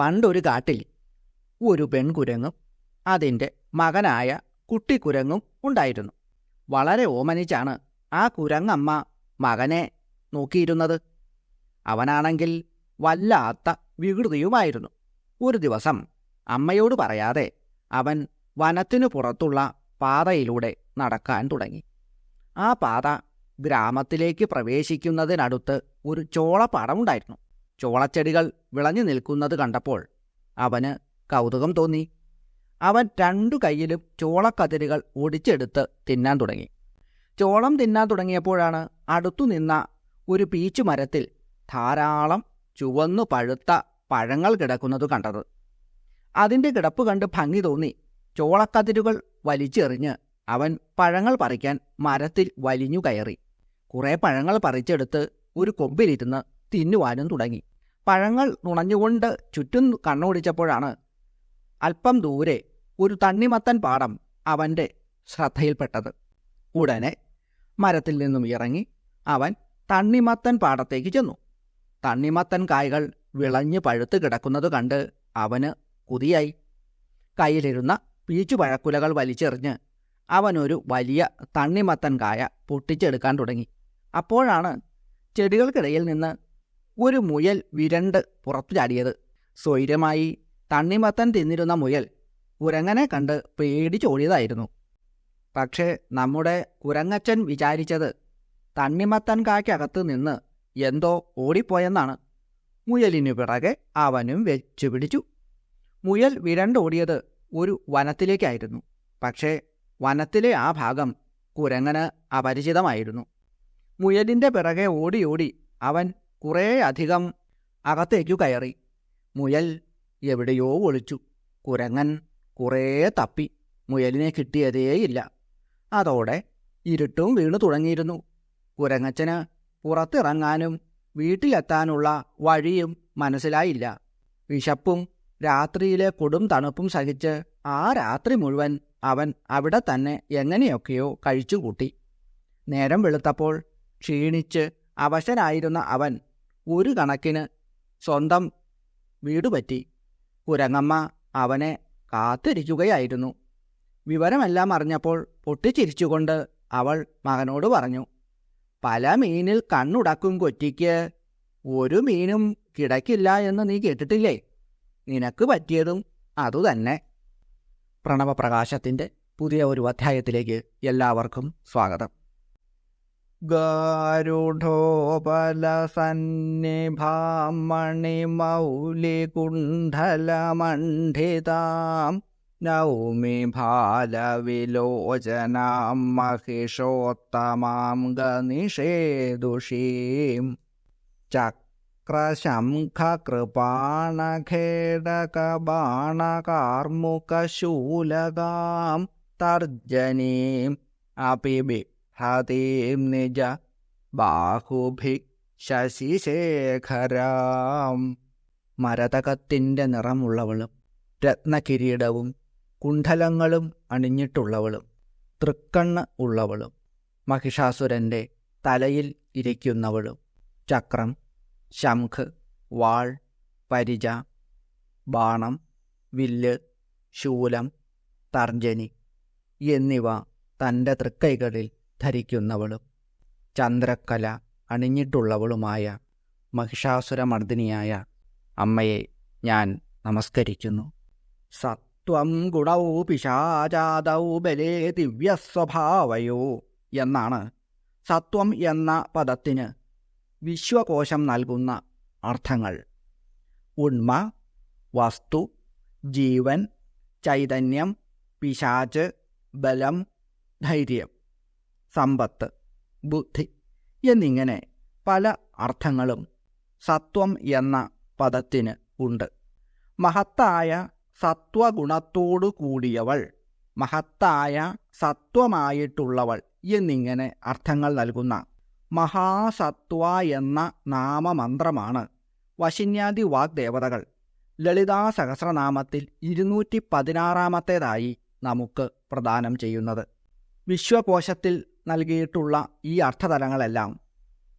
പണ്ടൊരു കാട്ടിൽ ഒരു പെൺകുരങ്ങും അതിന്റെ മകനായ കുട്ടിക്കുരങ്ങും ഉണ്ടായിരുന്നു. വളരെ ഓമനിച്ചാണ് ആ കുരങ്ങമ്മ മകനെ നോക്കിയിരുന്നത്. അവനാണെങ്കിൽ വല്ലാത്ത വികൃതിയുമായിരുന്നു. ഒരു ദിവസം അമ്മയോട് പറയാതെ അവൻ വനത്തിനു പുറത്തുള്ള പാതയിലൂടെ നടക്കാൻ തുടങ്ങി. ആ പാത ഗ്രാമത്തിലേക്ക് പ്രവേശിക്കുന്നതിനടുത്ത് ഒരു ചോളപ്പാടമുണ്ടായിരുന്നു ചോളച്ചെടികൾ വിളഞ്ഞു നിൽക്കുന്നത് കണ്ടപ്പോൾ അവന് കൗതുകം തോന്നി. അവൻ രണ്ടു കൈയിലും ചോളക്കതിരുകൾ ഒടിച്ചെടുത്ത് തിന്നാൻ തുടങ്ങി. ചോളം തിന്നാൻ തുടങ്ങിയപ്പോഴാണ് അടുത്തു നിന്ന ഒരു പീച്ചു മരത്തിൽ ധാരാളം ചുവന്നു പഴുത്ത പഴങ്ങൾ കിടക്കുന്നത് കണ്ടത്. അതിന്റെ കിടപ്പ് കണ്ട് ഭംഗി തോന്നി. ചോളക്കതിരുകൾ വലിച്ചെറിഞ്ഞ് അവൻ പഴങ്ങൾ പറിക്കാൻ മരത്തിൽ വലിഞ്ഞു കയറി. കുറേ പഴങ്ങൾ പറിച്ചെടുത്ത് ഒരു കൊമ്പിലിരുന്ന് തിന്നുവാനും തുടങ്ങി. പഴങ്ങൾ നുണഞ്ഞുകൊണ്ട് ചുറ്റും കണ്ണോടിച്ചപ്പോഴാണ് അല്പം ദൂരെ ഒരു തണ്ണിമത്തൻ പാടം അവന്റെ ശ്രദ്ധയിൽപ്പെട്ടത്. ഉടനെ മരത്തിൽ നിന്നും ഇറങ്ങി അവൻ തണ്ണിമത്തൻ പാടത്തേക്ക് ചെന്നു. തണ്ണിമത്തൻ കായ്കൾ വിളഞ്ഞ് പഴുത്ത് കിടക്കുന്നത് കണ്ട് അവന് കുതിയായി. കയ്യിലിരുന്ന പീച്ചു പഴക്കുലകൾ വലിച്ചെറിഞ്ഞ് അവനൊരു വലിയ തണ്ണിമത്തൻ കായ പൊട്ടിച്ചെടുക്കാൻ തുടങ്ങി. അപ്പോഴാണ് ചെടികൾക്കിടയിൽ നിന്ന് ഒരു മുയൽ വിരണ്ട് പുറത്തു ചാടിയത്. സ്വൈര്യമായി തണ്ണിമത്തൻ തിന്നിരുന്ന മുയൽ കുരങ്ങനെ കണ്ട് പേടിച്ചോടിയതായിരുന്നു. പക്ഷേ നമ്മുടെ കുരങ്ങച്ചൻ വിചാരിച്ചത് തണ്ണിമത്തൻ കായ്ക്കകത്ത് നിന്ന് എന്തോ ഓടിപ്പോയെന്നാണ്. മുയലിനു പിറകെ അവനും വെച്ചു പിടിച്ചു. മുയൽ വിരണ്ടോടിയത് ഒരു വനത്തിലേക്കായിരുന്നു. പക്ഷേ വനത്തിലെ ആ ഭാഗം കുരങ്ങന് അപരിചിതമായിരുന്നു. മുയലിന്റെ പിറകെ ഓടി ഓടി അവൻ കുറേ അധികം അകത്തേക്കു കയറി. മുയൽ എവിടെയോ ഒളിച്ചു. കുരങ്ങൻ കുറേ തപ്പി. മുയലിനെ കിട്ടിയതേയില്ല അതോടെ ഇരുട്ടും വീണു തുടങ്ങിയിരുന്നു. കുരങ്ങച്ചന് പുറത്തിറങ്ങാനും വീട്ടിലെത്താനുള്ള വഴിയും മനസ്സിലായില്ല. വിശപ്പും രാത്രിയിലെ കൊടും തണുപ്പും സഹിച്ച് ആ രാത്രി മുഴുവൻ അവൻ അവിടെ തന്നെ എങ്ങനെയൊക്കെയോ കഴിച്ചുകൂട്ടി. നേരം വെളുത്തപ്പോൾ ക്ഷീണിച്ച് അവശനായിരുന്ന അവൻ ഒരു കണക്കിന് സ്വന്തം വീട് പറ്റി. കുരങ്ങമ്മ അവനെ കാത്തിരിക്കുകയായിരുന്നു. വിവരമെല്ലാം അറിഞ്ഞപ്പോൾ പൊട്ടിച്ചിരിച്ചുകൊണ്ട് അവൾ മകനോട് പറഞ്ഞു പല മീനിൽ കണ്ണുടക്കും കൊറ്റിക്ക്. ഒരു മീനും കിടക്കില്ല എന്ന് നീ കേട്ടിട്ടില്ലേ? നിനക്ക് പറ്റിയതും അതുതന്നെ. പ്രണവപ്രകാശത്തിന്റെ പുതിയ ഒരു അധ്യായത്തിലേക്ക് എല്ലാവർക്കും സ്വാഗതം. ഗാരുഢോപലസന്നിഭാം മണിമൗലികുണ്ഠലമണ്ഡിതാം നൗമി ഭാലവിലോചനാം മഹിഷോത്തമാം ഗനിഷേദുഷീം ചക്രശംഖകൃപാണഖേടകബാണകാർമുകശൂലകാം തർജനീം അപി ബിഭ്രതീം നിജ ബാഹുഭി ശശിശേഖരാം മരതകത്തിന്റെ നിറമുള്ളവളും രത്നകിരീടവും കുണ്ഠലങ്ങളും അണിഞ്ഞിട്ടുള്ളവളും തൃക്കണ്ണ് ഉള്ളവളും മഹിഷാസുരന്റെ തലയിൽ ഇരിക്കുന്നവളും. ചക്രം ശംഖ് വാൾ പരിച ബാണം വില്ല് ശൂലം തർജനി എന്നിവ തന്റെ തൃക്കൈകളിൽ ധരിക്കുന്നവളും ചന്ദ്രക്കല അണിഞ്ഞിട്ടുള്ളവളുമായ മഹിഷാസുരമർദ്ദിനിയായ അമ്മയെ ഞാൻ നമസ്കരിക്കുന്നു. സത്വം ഗുണൗ പിശാചാതൗ ബലേ ദിവ്യസ്വഭാവയോ എന്നാണ് സത്വം എന്ന പദത്തിന് വിശ്വകോശം നൽകുന്ന അർത്ഥങ്ങൾ. ഉണ്മ വസ്തു ജീവൻ ചൈതന്യം പിശാച്ച് ബലം ധൈര്യം. സമ്പത്ത് ബുദ്ധി എന്നിങ്ങനെ പല അർത്ഥങ്ങളും സത്വം എന്ന പദത്തിന് ഉണ്ട്. മഹത്തായ സത്വഗുണത്തോടു കൂടിയവൾ മഹത്തായ സത്വമായിട്ടുള്ളവൾ എന്നിങ്ങനെ അർത്ഥങ്ങൾ നൽകുന്ന മഹാസത്വ എന്ന നാമമന്ത്രമാണ് വശിന്യാദി വാഗ്ദേവതകൾ. ലളിതാ സഹസ്രനാമത്തിൽ ഇരുന്നൂറ്റി പതിനാറാമത്തേതായി നമുക്ക് പ്രദാനം ചെയ്യുന്നത്. വിശ്വകോശത്തിൽ നൽകിയിട്ടുള്ള ഈ അർത്ഥതലങ്ങളെല്ലാം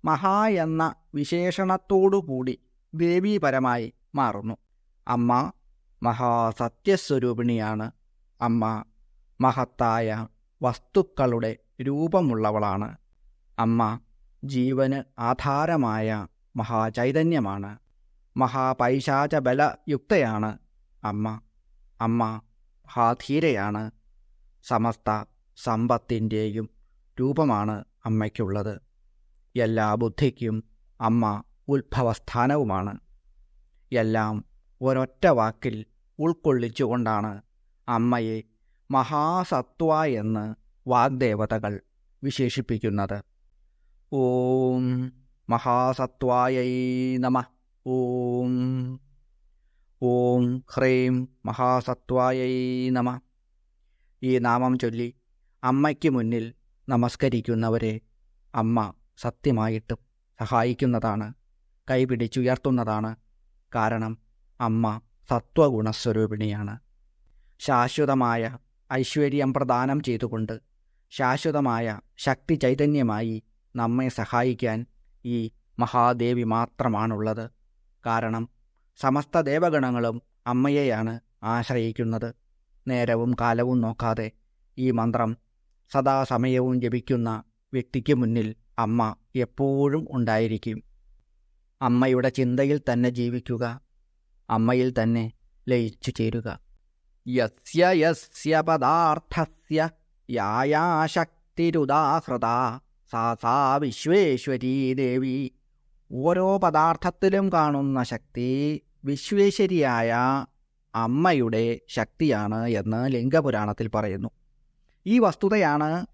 മഹാ എന്ന വിശേഷണത്തോടുകൂടി ദേവീപരമായി മാറുന്നു. അമ്മ മഹാസത്യസ്വരൂപിണിയാണ്. അമ്മ മഹത്തായ വസ്തുക്കളുടെ രൂപമുള്ളവളാണ്. അമ്മ ജീവന് ആധാരമായ മഹാചൈതന്യമാണ്. മഹാപൈശാചബലയുക്തയാണ് അമ്മ. അമ്മ മഹാധീരയാണ്. സമസ്ത സമ്പത്തിന്റെയും രൂപമാണ് അമ്മയ്ക്കുള്ളത്. എല്ലാ ബുദ്ധിക്കും അമ്മ ഉത്ഭവസ്ഥാനവുമാണ്. എല്ലാം ഒരൊറ്റ വാക്കിൽ ഉൾക്കൊള്ളിച്ചുകൊണ്ടാണ് അമ്മയെ മഹാസത്വ എന്ന് വാഗ്ദേവതകൾ വിശേഷിപ്പിക്കുന്നത്. ഓം മഹാസത്വായൈ നമ. ഓം ഓം ഹ്രീം മഹാസത്വായൈ നമ. ഈ നാമം ചൊല്ലി അമ്മയ്ക്ക് മുന്നിൽ നമസ്കരിക്കുന്നവരെ അമ്മ സത്യമായിട്ടും സഹായിക്കുന്നതാണ് കൈപിടിച്ചുയർത്തുന്നതാണ്. കാരണം അമ്മ സത്വഗുണസ്വരൂപിണിയാണ്. ശാശ്വതമായ ഐശ്വര്യം പ്രദാനം ചെയ്തുകൊണ്ട് ശാശ്വതമായ ശക്തി ചൈതന്യമായി നമ്മെ സഹായിക്കാൻ ഈ മഹാദേവി മാത്രമാണുള്ളത്. കാരണം സമസ്ത ദേവഗണങ്ങളും അമ്മയെയാണ് ആശ്രയിക്കുന്നത്. നേരവും കാലവും നോക്കാതെ ഈ മന്ത്രം സദാസമയവും ജപിക്കുന്ന വ്യക്തിക്ക് മുന്നിൽ അമ്മ എപ്പോഴും ഉണ്ടായിരിക്കും. അമ്മയുടെ ചിന്തയിൽ തന്നെ ജീവിക്കുക അമ്മയിൽ തന്നെ ലയിച്ചു ചേരുക. യസ്യ യസ്യ പദാർത്ഥസ്യ യായാശക്തിരുദാഹൃത സാ സാ വിശ്വേശ്വരീ ദേവി. ഓരോ പദാർത്ഥത്തിലും കാണുന്ന ശക്തി വിശ്വേശ്വരിയായ അമ്മയുടെ ശക്തിയാണ് എന്ന് ലിംഗപുരാണത്തിൽ പറയുന്നു. ഈ വസ്തുതയാണ്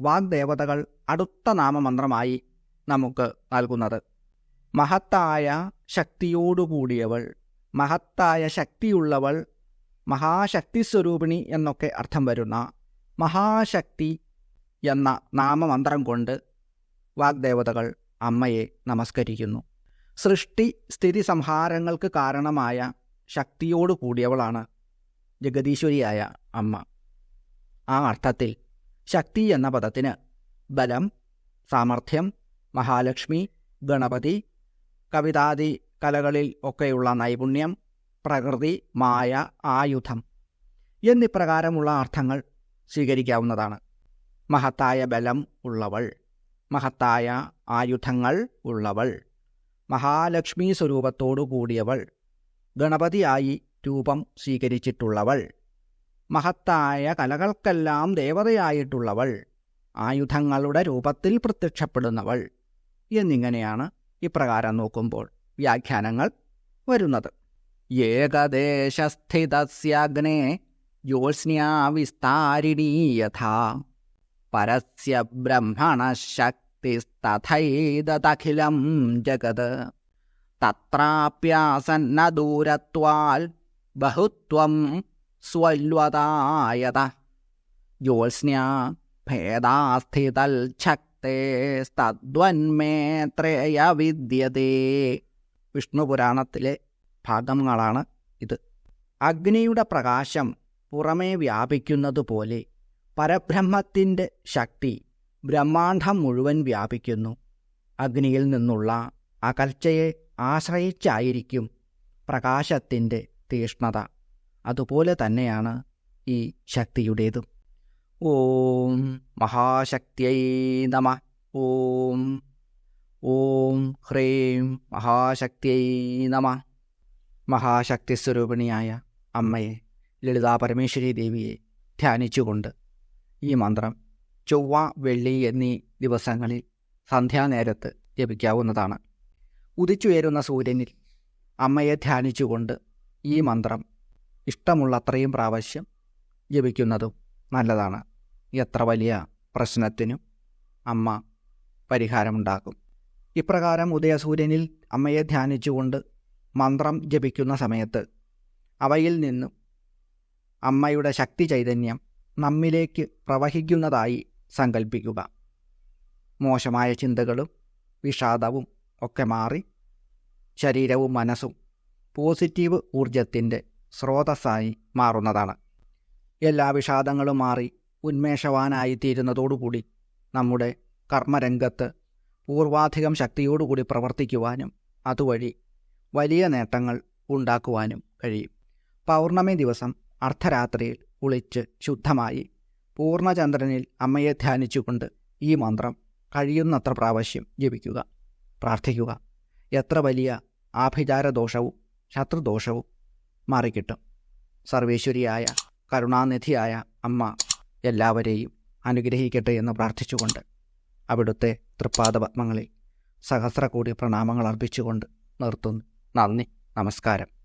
വാഗ്ദേവതകൾ അടുത്ത നാമമന്ത്രമായി നമുക്ക് നൽകുന്നത്. മഹത്തായ ശക്തിയോടുകൂടിയവൾ മഹത്തായ ശക്തിയുള്ളവൾ മഹാശക്തി സ്വരൂപിണി എന്നൊക്കെ അർത്ഥം വരുന്ന മഹാശക്തി എന്ന നാമമന്ത്രം കൊണ്ട് വാഗ്ദേവതകൾ അമ്മയെ നമസ്കരിക്കുന്നു. സൃഷ്ടി സ്ഥിതി സംഹാരങ്ങൾക്ക് കാരണമായ ശക്തിയോട് കൂടിയവളാണ് ജഗദീശ്വരിയായ അമ്മ. ആ അർത്ഥത്തിൽ ശക്തി എന്ന പദത്തിന് ബലം സാമർഥ്യം മഹാലക്ഷ്മി ഗണപതി കവിതാദി കലകളിൽ ഒക്കെയുള്ള നൈപുണ്യം പ്രകൃതി മായ ആയുധം എന്നിപ്രകാരമുള്ള അർത്ഥങ്ങൾ സ്വീകരിക്കാവുന്നതാണ്. മഹത്തായ ബലം ഉള്ളവൾ മഹത്തായ ആയുധങ്ങൾ ഉള്ളവൾ മഹാലക്ഷ്മി സ്വരൂപത്തോടു കൂടിയവൾ ഗണപതിയായി രൂപം സ്വീകരിച്ചിട്ടുള്ളവൾ മഹത്തായ കലകൾക്കെല്ലാം ദേവതയായിട്ടുള്ളവൾ ആയുധങ്ങളുടെ രൂപത്തിൽ പ്രത്യക്ഷപ്പെടുന്നവൾ എന്നിങ്ങനെയാണ് ഇപ്രകാരം നോക്കുമ്പോൾ വ്യാഖ്യാനങ്ങൾ വരുന്നത്. ഏകദേശസ്ഥിതസ്യഗ്നേ ജ്യോത്സ്ന്യാ വിസ്താരിണീ യഥാ പരസ്യ ബ്രഹ്മണശക്തിസ്തഥൈതഖിലം ജഗത് തത്രാപ്യാസന്നദൂരത്വാൽ ബഹുത്വം സ്വല്വതായത. ജ്യോത്സ്നാ ഭേദാസ്ഥിതൽ ശക്തേസ്തദ്വന്മേത്രേയ വിദ്യതേ. വിഷ്ണുപുരാണത്തിലെ ഭാഗങ്ങളാണ് ഇത്. അഗ്നിയുടെ പ്രകാശം പുറമേ വ്യാപിക്കുന്നതുപോലെ പരബ്രഹ്മത്തിന്റെ ശക്തി ബ്രഹ്മാണ്ഡം മുഴുവൻ വ്യാപിക്കുന്നു. അഗ്നിയിൽ നിന്നുള്ള അകൽച്ചയെ ആശ്രയിച്ചായിരിക്കും പ്രകാശത്തിന്റെ തീഷ്ണത. അതുപോലെ തന്നെയാണ് ഈ ശക്തിയുടേതും. ഓം മഹാശക്തിയൈ നമ. ഓം ഓം ഹ്രീം മഹാശക്തിയൈ നമ. മഹാശക്തി സ്വരൂപിണിയായ അമ്മയെ ലളിതാ പരമേശ്വരി ദേവിയെ ധ്യാനിച്ചുകൊണ്ട് ഈ മന്ത്രം ചൊവ്വ വെള്ളി എന്നീ ദിവസങ്ങളിൽ സന്ധ്യാനേരത്ത് ജപിക്കാവുന്നതാണ്. ഉദിച്ചുയരുന്ന സൂര്യനിൽ അമ്മയെ ധ്യാനിച്ചുകൊണ്ട് ഈ മന്ത്രം ഇഷ്ടമുള്ളത്രയും പ്രാവശ്യം ജപിക്കുന്നതും നല്ലതാണ്. എത്ര വലിയ പ്രശ്നത്തിനും അമ്മ പരിഹാരമുണ്ടാക്കും. ഇപ്രകാരം ഉദയസൂര്യനിൽ അമ്മയെ ധ്യാനിച്ചുകൊണ്ട് മന്ത്രം ജപിക്കുന്ന സമയത്ത് അവയിൽ നിന്നും അമ്മയുടെ ശക്തി ചൈതന്യം നമ്മിലേക്ക് പ്രവഹിക്കുന്നതായി സങ്കല്പിക്കുക മോശമായ ചിന്തകളും വിഷാദവും ഒക്കെ മാറി ശരീരവും മനസ്സും പോസിറ്റീവ് ഊർജത്തിന്റെ സ്രോതസ്സായി മാറുന്നതാണ്. എല്ലാ വിഷാദങ്ങളും മാറി ഉന്മേഷവാനായിത്തീരുന്നതോടുകൂടി നമ്മുടെ കർമ്മരംഗത്ത് പൂർവാധികം ശക്തിയോടുകൂടി പ്രവർത്തിക്കുവാനും അതുവഴി വലിയ നേട്ടങ്ങൾ ഉണ്ടാക്കുവാനും കഴിയും. പൗർണമി ദിവസം അർദ്ധരാത്രിയിൽ കുളിച്ച് ശുദ്ധമായി പൂർണചന്ദ്രനിൽ അമ്മയെ ധ്യാനിച്ചുകൊണ്ട് ഈ മന്ത്രം കഴിയുന്നത്ര പ്രാവശ്യം ജപിക്കുക പ്രാർത്ഥിക്കുക. എത്ര വലിയ ആഭിചാരദോഷവും ശത്രുദോഷവും മാറിക്കിട്ടും. സർവേശ്വരിയായ കരുണാനിധിയായ അമ്മ എല്ലാവരെയും അനുഗ്രഹിക്കട്ടെ എന്ന് പ്രാർത്ഥിച്ചുകൊണ്ട് അവിടുത്തെ തൃപ്പാദപത്മങ്ങളിൽ സഹസ്രകോടി പ്രണാമങ്ങൾ അർപ്പിച്ചുകൊണ്ട് നിർത്തുന്നു. നന്ദി. നമസ്കാരം.